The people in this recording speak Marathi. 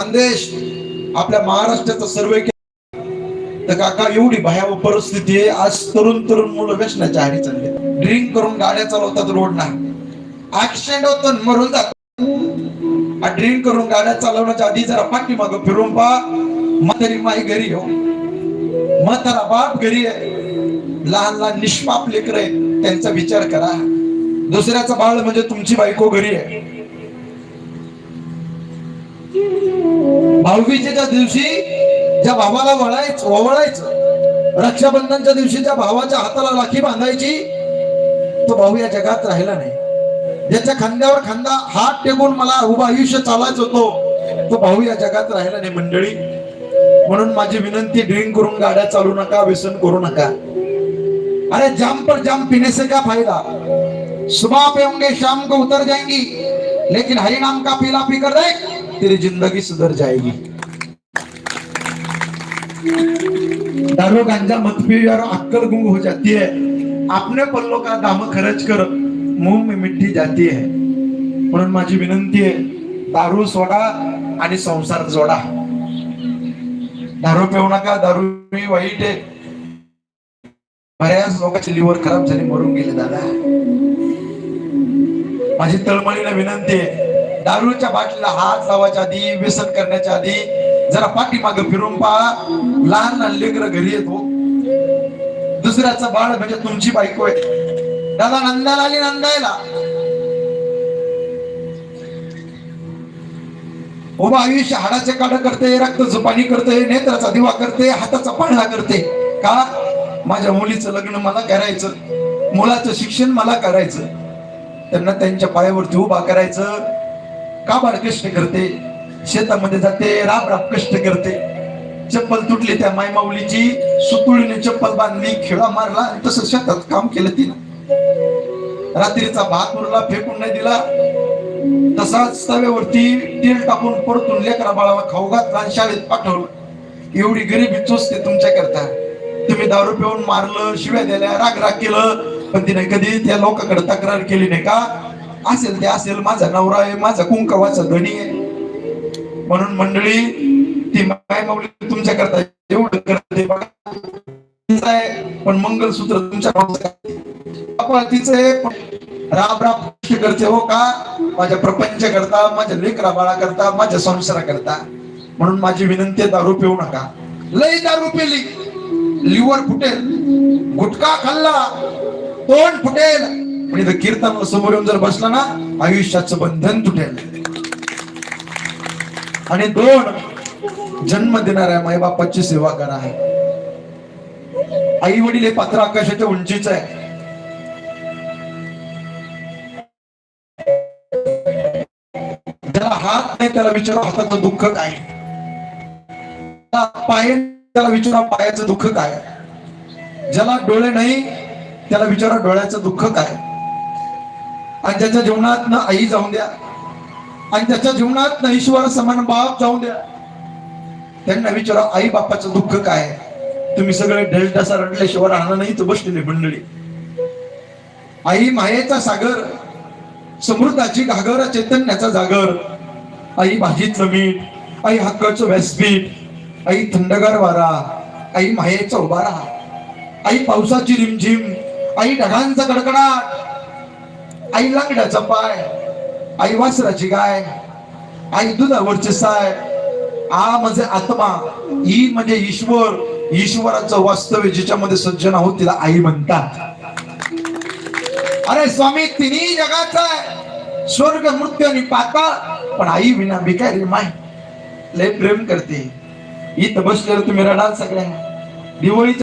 संदेश आपल्या महाराष्ट्राचा सर्वे तर काका एवढी भयावह परिस्थिती आहे. आज तरुण तरुण मुलं व्यसनाच्या आहारी चालले. ड्रिंक करून गाड्या चालवतात रोडना ऍक्सिडेंट होतो मरून जात ड्रिंक करून गाड्या चालवण्याच्या आधी जरा पाठीमाग फिरून पा म्हातारी माई घरी हो. म्हातारा बाप घरी आहे. लहान लहान निष्पाप लेकर आहे त्यांचा विचार करा. दुसऱ्याचा बाळ म्हणजे तुमची बायको घरी आहे. भाऊबीजेच्या दिवशी ज्या भावाला वळायचं ओवळायचं रक्षाबंधनच्या दिवशी त्या भावाच्या हाताला राखी बांधायची तो भाऊ या जगात राहिला नाही. ज्याच्या खांद्यावर खांदा हात टेकून मला उभा आयुष्य चालायचं होतो तो भाऊ या जगात राहिला नाही मंडळी. म्हणून माझी विनंती ड्रिंक करून गाड्या चालू नका व्यसन करू नका. अरे जाम पर जाम पीने से क्या फायदा? सुबह पे होंगे शाम को उतर जाएंगी. लेकिन हरि नाम का पीला पीकर देख. तेरी जिंदगी सुधर जाएगी। दारू गांजा मत पी और अक्कल गुंग हो जाती है। अपने पल्लों का दाम खर्च कर मुंह में मिट्टी जाती है। म्हणून माझी विनंती आहे दारू सोडा आणि संसार जोडा। दारू पिऊ नका दारू वाईट आहे। बऱ्याच लोकांची लिव्हर खराब झाली मरून गेले दादा। माझी तळमळीला विनंती आहे दारूच्या बाटलीला हात लावायच्या आधी व्यसन करण्याच्या आधी जरा पाठीमाग फिरून पहा. लहान लहान लेकर घरी येतो. दुसऱ्याचं बाळ म्हणजे तुमची बायको आहे. दादा नंदाला आली नंदायला. उभं आयुष्य हाडाचे काढ करते रक्त झुपाणी करते नेत्राचा दिवा करते हाताचा पांढरा करते. का? माझ्या मुलीचं लग्न मला करायचं. मुलाचं शिक्षण मला करायचं. त्यांना त्यांच्या पायावरती उभा करायचं. काबाड कष्ट करते? शेतामध्ये जाते राब राब कष्ट करते. चप्पल तुटली त्या मायमाऊलीची सुतुळीने चप्पल बांधली खिळा मारला आणि तसं शेतात काम केलं तिनं. रात्रीचा भात उरला फेकून नाही दिला. तसाच तव्यावरती तेल टाकून परतून लेकरा बाळाला खाऊ घातला आणि शाळेत पाठवलं. एवढी गरिबी चोचते तुमच्या करता तुम्ही दारू पिऊन मारलं शिव्या दिल्या राग राग केलं पण तिने कधी त्या लोकांकडे तक्रार केली नाही का? असेल ते असेल माझा नवरा आहे माझा कुंकवाचा धनी आहे. म्हणून मंडळी ती माय माऊली तुमच्या करता एवढं करते पण मंगलसूत्र तुमच्या आपण तिचं आहे, पण राम राम कष्ट करते हो का? माझ्या प्रपंच करता माझ्या लेकरा बाळा करता माझ्या संसारा करता म्हणून माझी विनंती दारू पिऊ नका. लय दारू पिली. लिव्हर फुटेल. गुटखा खाल्ला. तोंड फुटेल. पण इथं कीर्तन समोर येऊन जर बसला ना आयुष्याचं बंधन तुटेल. आणि दोन जन्म देणाऱ्या माईबापाची सेवा करा. आई वडील हे पात्र आकाशाच्या उंचीच आहे. ज्याला हात नाही त्याला विचारा हाताचं दुःख काय? पाय त्याला विचारा पायाचं दुःख काय? ज्याला डोळे नाही त्याला विचारा डोळ्याचं दुःख काय? आणि त्याच्या जीवनात ना आई जाऊन द्या. आणि त्याच्या जीवनात ना ईश्वर समान बाप जाऊन द्या. त्यांना विचारा आई बापाचं दुःख काय तुम्ही सगळे ढेलटासा रडल्याशिवाय राहणार नाही तर बसलेली मंडळी. आई मायेचा सागर समृद्धाची घागर चैतन्याचा जागर. आई भाजीचं मीठ आई हक्काचं व्यासपीठ आई थंडगार वारा आई मायेचा उभारा. आई पावसाची रिमझिम आई ढगांचा कडकडाट. आई लाकडाचा पाय आई वासराची गाय आई दुधावरची साय आ म्हणजे आत्मा ई म्हणजे ईश्वर ईश्वराचं वास्तव्य जिच्यामध्ये सज्जन आहोत तिला आई म्हणतात. अरे स्वामी तिन्ही जगाचा आहे. स्वर्ग मृत्यू आणि पाताळ पण आई विना भिकारी माय लय प्रेम करते. इथं बसल्यावर तुम्ही रडाल सगळ्या. दिवाळीच्या